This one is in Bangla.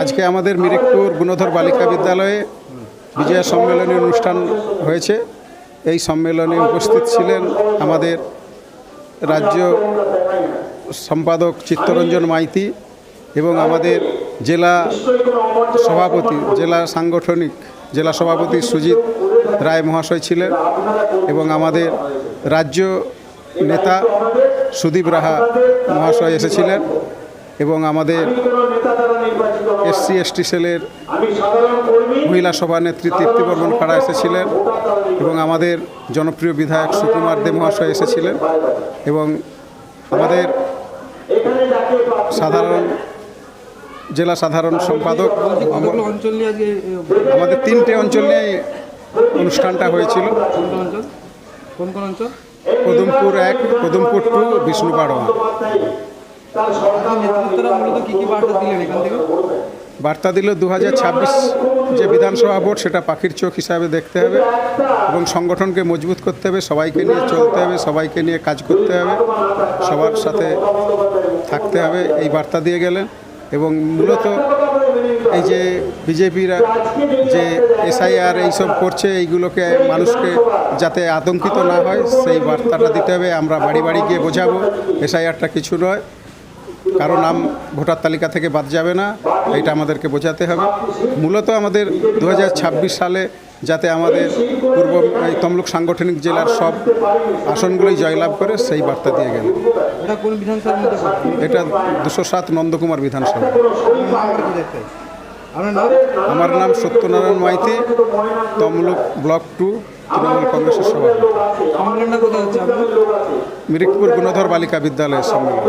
আজকে আমাদের মিরিকপুর গুণধর বালিকা বিদ্যালয়ে বিজয়া সম্মেলনী অনুষ্ঠান হয়েছে। এই সম্মেলনে উপস্থিত ছিলেন আমাদের রাজ্য সম্পাদক চিত্তরঞ্জন মাইতি এবং আমাদের জেলা সভাপতি, জেলা সাংগঠনিক, জেলা সভাপতি সুজিত রায় মহাশয় ছিলেন এবং আমাদের রাজ্য নেতা সুদীপ রাহা মহাশয় এসেছিলেন। এবং আমাদের এসসি এসটি সেলের মহিলা সভা নেত্রী তৃপ্তি বর্মন খাড়া এসেছিলেন এবং আমাদের জনপ্রিয় বিধায়ক সুকুমার দে মহাশয় এসেছিলেন। এবং আমাদের সাধারণ জেলা সাধারণ সম্পাদক আমাদের তিনটে অঞ্চল নিয়ে অনুষ্ঠানটা হয়েছিল। কোন কোন অঞ্চল? কোন কোন অঞ্চল? পদমপুর এক পদমপুর টু বিষ্ণুপাড়োয়া আজকে নেতৃত্বরা মূলত কি কি বার্তা দিলেন এখান থেকে? বার্তা দিল দু হাজার ছাব্বিশ যে বিধানসভা ভোট সেটা পাখির চোখ হিসাবে দেখতে হবে এবং সংগঠনকে মজবুত করতে হবে সবাইকে নিয়ে চলতে হবে সবাইকে নিয়ে কাজ করতে হবে সবার সাথে থাকতে হবে এই বার্তা দিয়ে গেলেন। এবং মূলত এই যে বিজেপিরা যে এসআইআর এইসব করছে এইগুলোকে মানুষকে যাতে আতঙ্কিত না হয় সেই বার্তাটা দিতে হবে। আমরা বাড়ি বাড়ি গিয়ে বোঝাবো এসআইআরটা কিছু নয়। কারও নাম ভোটার তালিকা থেকে বাদ যাবে না এটা আমাদেরকে বোঝাতে হবে। মূলত আমাদের দু হাজার ছাব্বিশ সালে যাতে আমাদের পূর্ব এই তমলুক সাংগঠনিক জেলার সব আসনগুলোই জয়লাভ করে সেই বার্তা দিয়ে গেল। এটা দুশো সাত নন্দকুমার বিধানসভা। আমার নাম সত্যনারায়ণ মাইতি তমলুক ব্লক টু তৃণমূল কংগ্রেসের সভাপতি। মিরিকপুর গুণধর বালিকা বিদ্যালয়ের সম্মেলন।